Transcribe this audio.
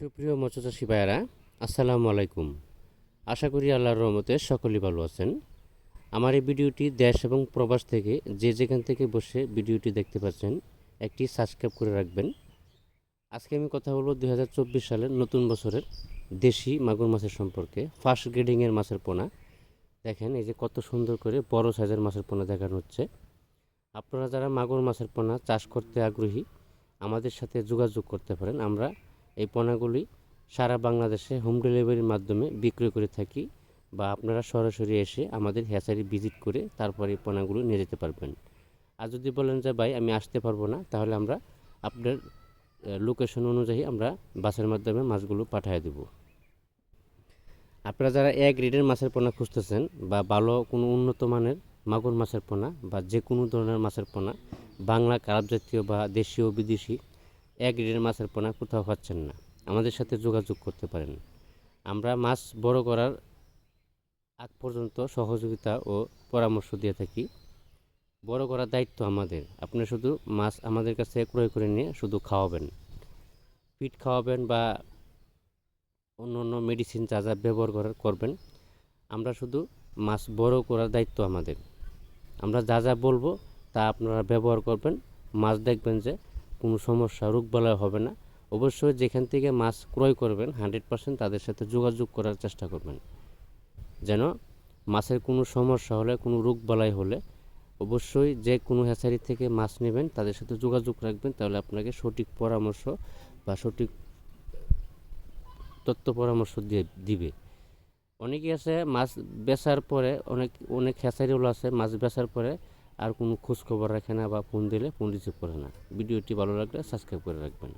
সুপ্রিয় মৎস্যচাষী ভাইয়ারা, আসসালামু আলাইকুম। আশা করি আল্লাহর রহমতে সকলেই ভালো আছেন। আমার এই ভিডিওটি দেশ এবং প্রবাস থেকে যে যেখান থেকে বসে ভিডিওটি দেখতে পাচ্ছেন, একটি সাবস্ক্রাইব করে রাখবেন। আজকে আমি কথা বলব দুই সালের নতুন বছরের দেশি মাগুর মাছের সম্পর্কে। ফার্স্ট গ্রেডিংয়ের মাছের পোনা। দেখেন, এই যে কত সুন্দর করে বড় সাইজের মাছের পোনা দেখানো হচ্ছে। আপনারা যারা মাগুর মাছের পোনা চাষ করতে আগ্রহী, আমাদের সাথে যোগাযোগ করতে পারেন। আমরা এই পোনাগুলি সারা বাংলাদেশে হোম ডেলিভারির মাধ্যমে বিক্রয় করে থাকি বা আপনারা সরাসরি এসে আমাদের হ্যাচারি ভিজিট করে তারপরে এই পোনাগুলো নিয়ে যেতে পারবেন। আর যদি বলেন যে, ভাই, আমি আসতে পারব না, তাহলে আমরা আপনার লোকেশন অনুযায়ী আমরা বাসের মাধ্যমে মাছগুলো পাঠিয়ে দেব। আপনারা যারা এক গ্রেডের মাছের পোনা খুঁজতেছেন বা ভালো কোনো উন্নত মানের মাগুর মাছের পোনা বা যে কোনো ধরনের মাছের পোনা, বাংলা কারাপ জাতীয় বা দেশীয়, বিদেশি এক গ্রেডের মাছের পোনা কোথাও পাচ্ছেন না। আমাদের সাথে যোগাযোগ করতে পারেন। আমরা মাছ বড় করার আগ পর্যন্ত সহযোগিতা ও পরামর্শ দিয়ে থাকি। বড় করার দায়িত্ব আমাদের। আপনি শুধু মাছ আমাদের কাছে ক্রয় করে নিয়ে শুধু খাওয়াবেন। ফিট খাওয়াবেন বা অন্য অন্য মেডিসিন যা যা ব্যবহার করার করবেন। আমরা শুধু মাছ বড় করার দায়িত্ব আমাদের। আমরা যা যা বলব তা আপনারা ব্যবহার করবেন। মাছ দেখবেন যে কোনো সমস্যা, রোগবালাই হবে না। অবশ্যই যেখান থেকে মাছ ক্রয় করবেন, হান্ড্রেড পার্সেন্ট তাদের সাথে যোগাযোগ করার চেষ্টা করবেন। যেন মাছের কোনো সমস্যা হলে, কোনো রোগবালাই হলে অবশ্যই যে কোনো হ্যাচারি থেকে মাছ নেবেন, তাদের সাথে যোগাযোগ রাখবেন, তাহলে আপনাকে সঠিক পরামর্শ বা সঠিক তথ্য পরামর্শ দিয়ে দিবে। অনেকে আছে মাছ বেচার পরে, অনেক অনেক হ্যাচারিগুলো আছে মাছ বেচার পরে আর কোনো খোঁজখবর রাখে না বা ফোন দিলে ফোন রিসিভ করে না। ভিডিওটি ভালো লাগলে সাবস্ক্রাইব করে রাখবেন।